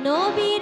নবী